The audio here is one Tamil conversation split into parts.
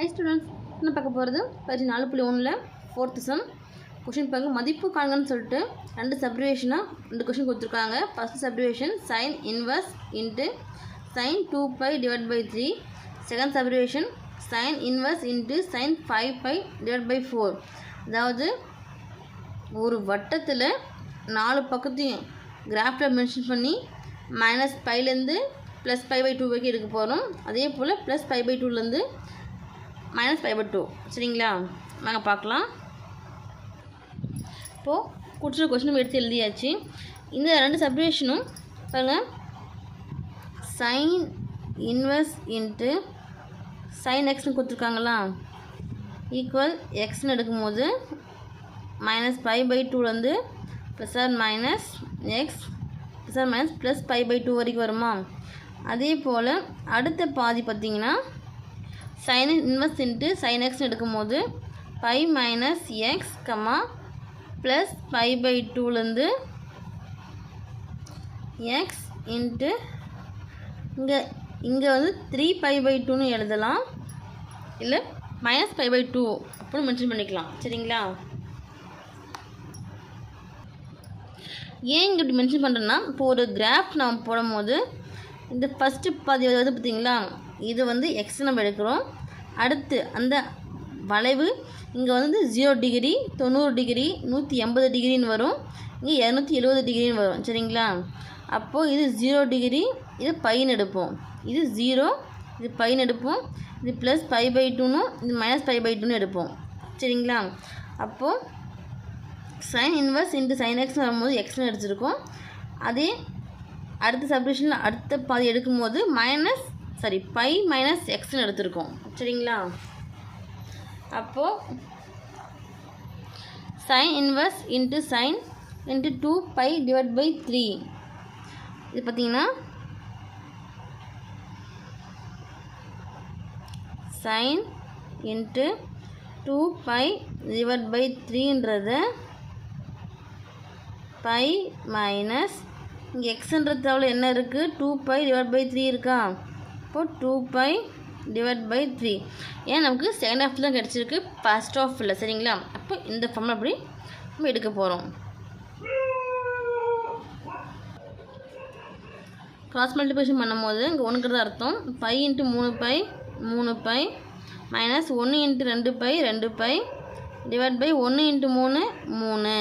ஹை ஸ்டூடெண்ட்ஸ் என்ன பார்க்க போகிறது பயிற்சி நாலு புள்ளி ஒன்றில் ஃபோர்த்து சம் கொஷின் பாருங்க. மதிப்பு காண்கன்னு சொல்லிட்டு ரெண்டு சப்ரிவேஷனாக ரெண்டு கொஷின் கொடுத்துருக்காங்க. First சப்ரிவேஷன் sine inverse into sine two pi divide by three second சப்ரிவேஷன் sine inverse into sine five pi divide by four அதாவது ஒரு வட்டத்தில் நாலு பக்கத்தையும் கிராஃபில் மென்ஷன் பண்ணி மைனஸ் ஃபைவ்லேருந்து ப்ளஸ் ஃபைவ் பை டூ வரைக்கும் எடுக்க போகிறோம் அதே போல் ப்ளஸ் ஃபைவ் பை டூலேருந்து மைனஸ் ஃபைவ் பை டூ சரிங்களா? நாங்கள் பார்க்கலாம். இப்போது கொடுத்துருக்க கொஸ்டின் எடுத்து எழுதியாச்சு. இந்த ரெண்டு சப்ரேஷனும் பாருங்கள் சைன் இன்வெர்ஸ் இன்ட்டு சைன் எக்ஸ்னு கொடுத்துருக்காங்களா? ஈக்குவல் எக்ஸ்னு எடுக்கும்போது மைனஸ் ஃபைவ் பை டூலேருந்து plus or minus x plus or minus plus five pi two வரைக்கும் வருமா? அதே போல் அடுத்த பாதி பார்த்திங்கன்னா சைன் இன்வெர்ஸ் இன்ட்டு சைன் எக்ஸ்னு எடுக்கும்போது pi minus x comma plus five pi டூலேருந்து எக்ஸ் இன்ட்டு இங்கே இங்கே வந்து த்ரீ பை பை டூன்னு எழுதலாம். இல்லை மைனஸ் ஃபைவ் பை டூ அப்படின்னு மென்ஷன் பண்ணிக்கலாம். சரிங்களா? ஏன் இங்கே இப்படி மென்ஷன் பண்ணுறேன்னா இப்போ ஒரு கிராஃப் நாம் போடும்போது இந்த ஃபஸ்ட்டு பாதி வந்து பார்த்திங்களா இது வந்து எக்ஸ் நம்ம எடுக்கிறோம். அடுத்து அந்த வளைவு இங்கே வந்து ஜீரோ டிகிரி தொண்ணூறு டிகிரி நூற்றி எண்பது டிகிரின்னு வரும். இங்கே இரநூத்தி எழுபது டிகிரின்னு வரும். சரிங்களா? அப்போது இது ஜீரோ டிகிரி இது பையன் எடுப்போம். இது ஜீரோ இது பையன் எடுப்போம். இது ப்ளஸ் ஃபைவ் பை டூனும் இது மைனஸ் ஃபைவ் பை டூன்னு எடுப்போம். சரிங்களா? அப்போது சைன் இன்வர்ஸ் இன்ட்டு சைன் எக்ஸ்னு வரும்போது எக்ஸ்னு எடுத்துருக்கோம். அதே அடுத்த சப்டிஷனில் அடுத்த பாதி எடுக்கும்போது மைனஸ் சாரி பை மைனஸ் எக்ஸ்னு எடுத்திருக்கோம். சரிங்களா? அப்போது sine inverse into sine into two pi divide by three இது பார்த்தீங்கன்னா sine into two pi divide by த்ரீன்றத pi minus இங்கே எக்ஸுன்றது தவிர என்ன இருக்குது two pi divide by three இருக்கா? இப்போ two pi divide by three ஏன் நமக்கு செகண்ட் ஹாஃப் தான் கிடச்சிருக்கு? ஃபஸ்ட் ஆஃப் இல்லை சரிங்களா? அப்போ இந்த ஃபார்ம் அப்படி நம்ம எடுக்க போகிறோம் க்ராஸ் மல்டிபிகேஷன் பண்ணும்போது இங்கே ஒன்றுக்கிறது அர்த்தம். பை இன்ட்டு மூணு பை மூணு பை மைனஸ் ஒன்று இன்ட்டு ரெண்டு பை ரெண்டு பை டிவைட் பை ஒன்று இன்ட்டு மூணு மூணு.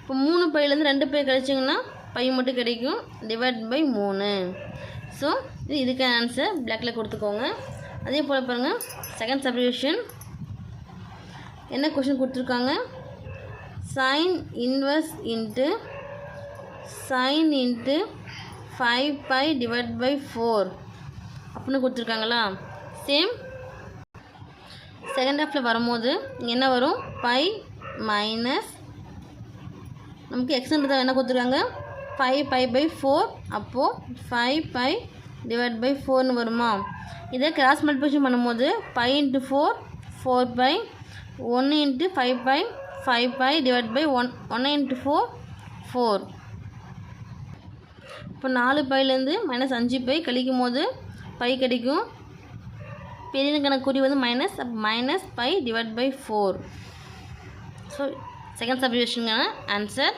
இப்போ மூணு பையிலேருந்து ரெண்டு பை கழிச்சிங்கன்னா பை மட்டும் கிடைக்கும். டிவைட் பை மூணு. ஸோ இது இதுக்கான ஆன்சர் பிளாக்கில் கொடுத்துக்கோங்க. அதே போல் பாருங்கள் செகண்ட் சப்ரிவேஷன் என்ன கொஷின் கொடுத்துருக்காங்க? Sine inverse into sine into five pi divide by four அப்படின்னு கொடுத்துருக்காங்களா? சேம் செகண்ட் ஹாஃபில் வரும்போது என்ன வரும்? பை மைனஸ் நமக்கு எக்ஸ்ன்றது என்ன கொடுத்துருக்காங்க? ஃபைவ் பை பை ஃபோர் அப்போது ஃபைவ் பை டிவைட் பை ஃபோர்னு வருமா? இதை கிராஸ் மல்டிபிகேஷன் பண்ணும்போது five into four four pi ஒன்று into five pi five pi divide by one ஒன்று இன்ட்டு ஃபோர் ஃபோர் இப்போ நாலு பைலேருந்து மைனஸ் அஞ்சு பை கழிக்கும் போது பை கிடைக்கும். பெரிய கணக்கு வந்து minus minus pi divide by four so second சப்ஜெக்ஷனுக்கான answer